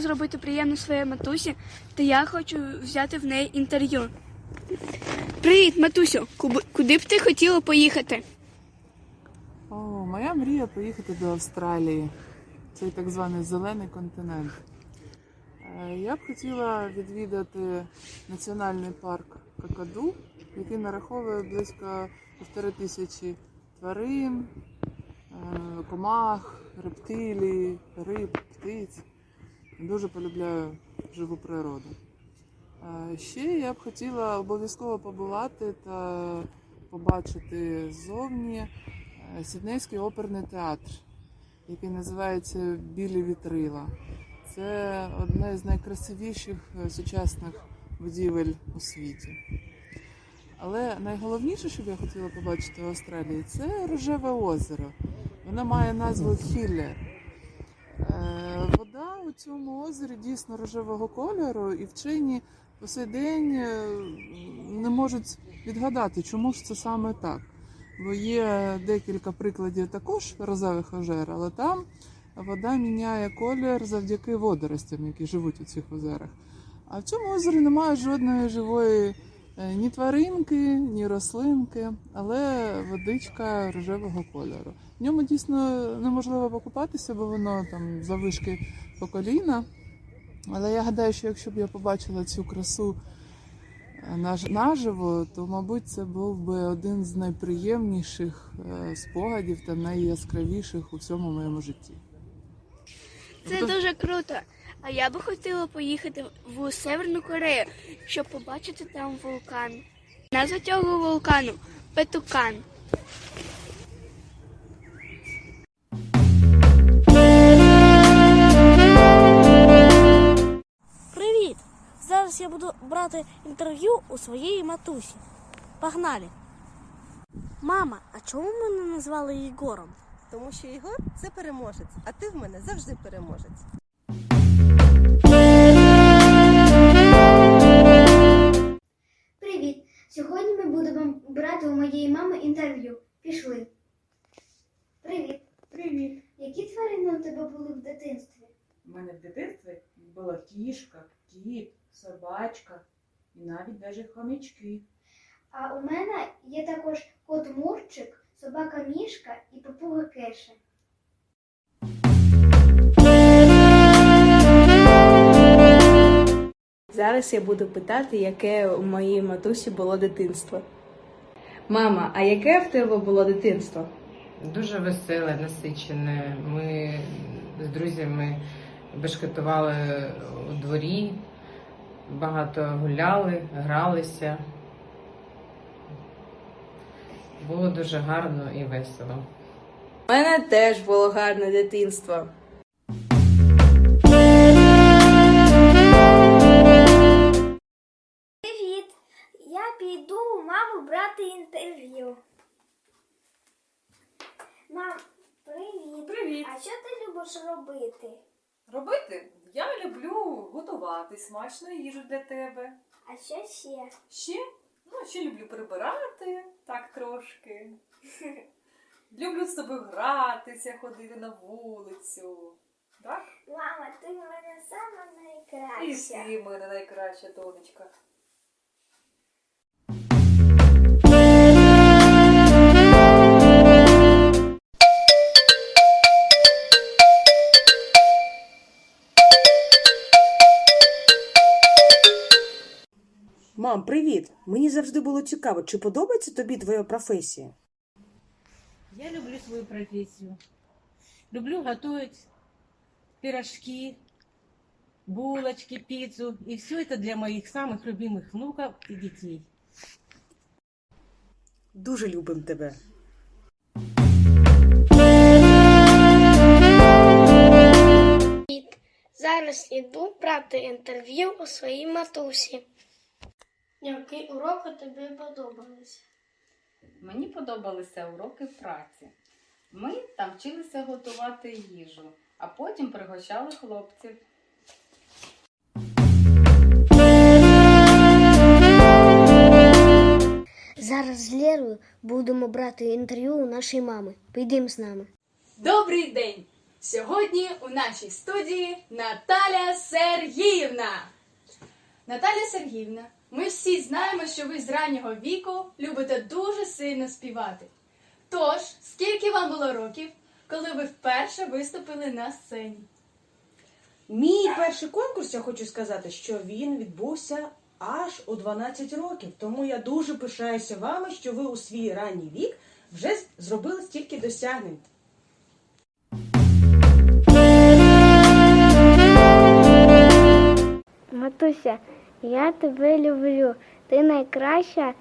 сьогодні своєї матусі, та я хочу взяти в неї інтерв'ю. Привіт, матусю! Куди б ти хотіла поїхати? О, моя мрія поїхати до Австралії. Цей так званий зелений континент. Е, Я б хотіла відвідати національний парк Какаду, який нараховує близько півтори тисячі тварин, е, комах, рептилій, риб, птиць. Дуже полюбляю живу природу. Е, Ще я б хотіла обов'язково побувати та побачити ззовні е, Сіднейський оперний театр, який називається Білі вітрила. Це одне з найкрасивіших е, сучасних будівель у світі. Але найголовніше, що б я хотіла побачити в Австралії, це рожеве озеро. Воно має назву Хіллер. Цьому озері дійсно рожевого кольору, і вчені по сей день е, не можуть відгадати, чому ж це саме так. Бо є декілька прикладів також розових озер, але там вода міняє колір завдяки водоростям, які живуть у цих озерах. А в цьому озері немає жодної живої ні тваринки, ні рослинки, але водичка рожевого кольору. В ньому дійсно неможливо покупатися, бо воно там завишки по коліна. Але я гадаю, що якщо б я побачила цю красу е, наживо, то, мабуть, це був би один з найприємніших е, спогадів та найяскравіших у всьому моєму житті. Це дуже круто. А я би хотіла поїхати в Северну Корею, щоб побачити там вулкан. Назва цього вулкану Петукан. Привіт! Зараз я буду брати інтерв'ю у своєї матусі. Погнали! Мама, а чому мене назвали Єгором? Тому що Ігор це переможець, а ти в мене завжди переможець. Брати у моєї мами інтерв'ю. Пішли. Привіт. Привіт. Які тварини у тебе були в дитинстві? У мене в дитинстві була кішка, кіт, собачка і навіть навіть хомячки. А у мене є також кот Мурчик, собака Мішка і папуга Кеша. Зараз я буду питати, яке у моїй матусі було дитинство. Мама, а яке в тебе було дитинство? Дуже веселе, насичене. Ми з друзями бешкетували у дворі, багато гуляли, гралися. Було дуже гарно і весело. У мене теж було гарне дитинство. Інтерв'ю. Мам, привіт! Привіт. А що ти любиш робити? Робити? Я люблю готувати смачну їжу для тебе. А що ще? Ще? Ну, ще люблю прибирати так трошки. Люблю з тобою гратися, ходити на вулицю. Так? Мама, ти в мене сама І найкраща. ти в мене найкраща донечка. Мам, привіт! Мені завжди було цікаво, чи подобається тобі твоя професія? Я люблю свою профессию. Люблю готовить пирожки, булочки, пиццу. И все это для моих самых любимых внуков и детей. Дуже любим тебе. Зараз іду брати інтерв'ю у своїй матусі. Які уроки тобі подобалися? Мені подобалися уроки праці. Ми там вчилися готувати їжу, а потім пригощали хлопців. Зараз з Лєрою будемо брати інтерв'ю у нашої мами. Підемо з нами. Добрий день! Сьогодні у нашій студії Наталя Сергіївна. Наталя Сергіївна, ми всі знаємо, що ви з раннього віку любите дуже сильно співати. Тож, скільки вам було років, коли ви вперше виступили на сцені? Мій перший конкурс, я хочу сказати, що він відбувся аж у 12 років. Тому я дуже пишаюся вами, що ви у свій ранній вік вже зробили стільки досягнень. Матуся, я тебе люблю. Ти найкраща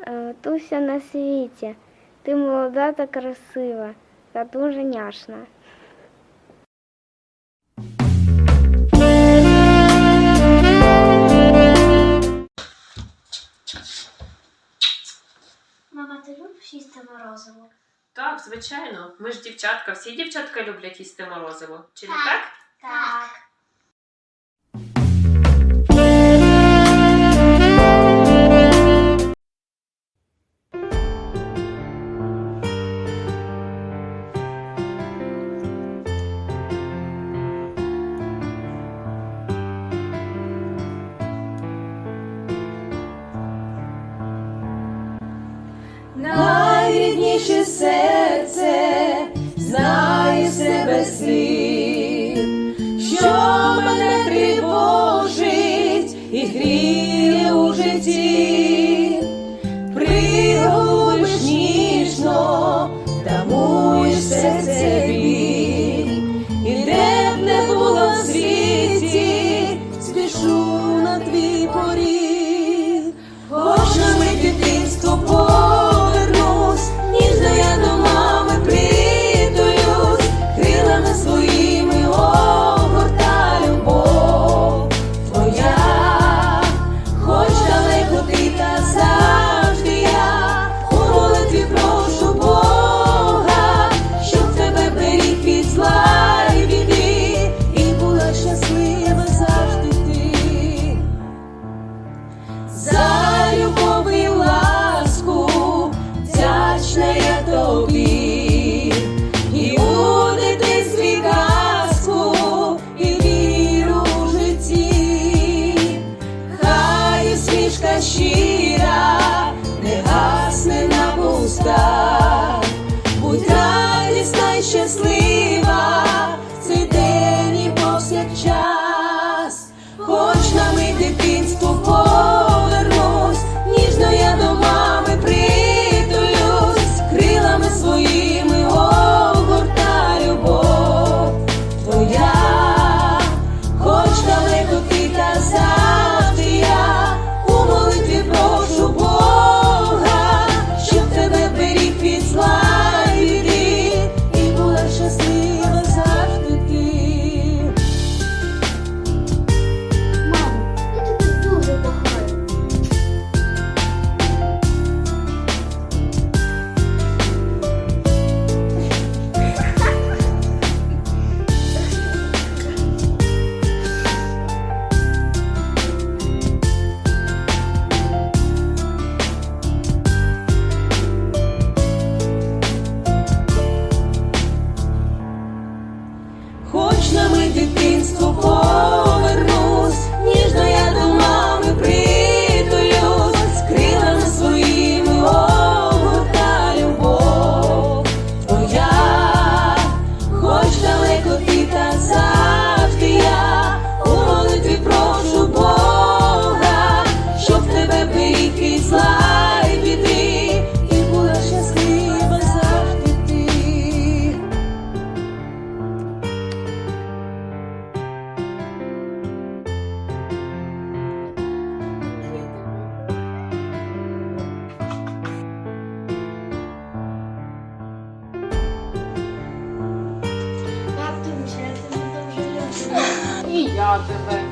е, матуся на світі. Ти молода та красива та дуже няшна. Мама, ти любиш їсти морозиво? Так, звичайно. Ми ж дівчатка, всі дівчатка люблять їсти морозиво. Чи не Так. так? Слід, що мене тривожить і гріє у житті, люблю. І